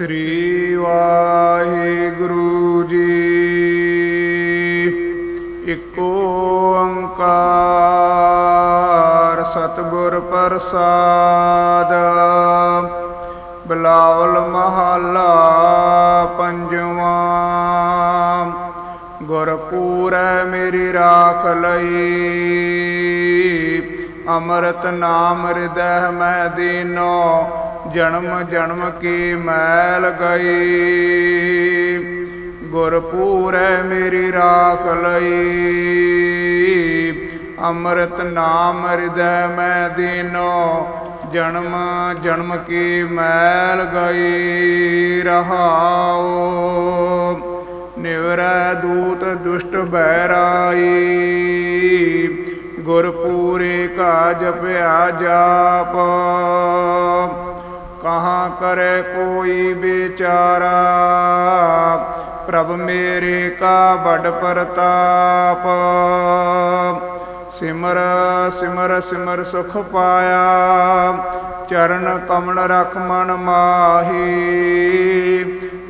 ਸ੍ਰੀ ਵਾਹਿਗੁਰੂ ਜੀ। ਏਕੋ ਓੰਕਾਰ ਸਤਿਗੁਰ ਪ੍ਰਸਾਦ। ਬਲਾਵਲ ਮਹੱਲਾ ਪੰਜਵਾਂ। ਗੁਰਪੂਰੈ ਮੇਰੀ ਰਾਖ ਲਈ। ਅੰਮ੍ਰਿਤ ਨਾਮ ਹਿਰਦੈ ਮੈਂ ਦੀਨੋ, ਜਨਮ ਜਨਮ ਕੀ ਮੈਲ ਗਈ। ਗੁਰਪੂਰੈ ਮੇਰੀ ਰਾਖ ਲਈ, ਅੰਮ੍ਰਿਤ ਨਾਮ ਹਿਰਦੈ ਮੈਂ ਦੀਨੋ, ਜਨਮ ਜਨਮ ਕੀ ਮੈਲ ਗਈ। ਰਹਾਉ, ਨਿਵਰੈ ਦੂਤ ਦੁਸ਼ਟ ਬੈਰਾਈ ਗੁਰਪੂਰੇ ਕਾ ਜਪਿਆ ਜਾਪ ਕਹਾਂ ਕਰੇ ਕੋਈ ਵਿਚਾਰਾ, ਪ੍ਰਭ ਮੇਰੇ ਕਾ ਬੜ ਪ੍ਰਤਾਪ। ਸਿਮਰ ਸਿਮਰ ਸਿਮਰ ਸੁਖ ਪਾਇਆ, ਚਰਨ ਕਮਲ ਰਖ ਮਨ ਮਾਹੀ।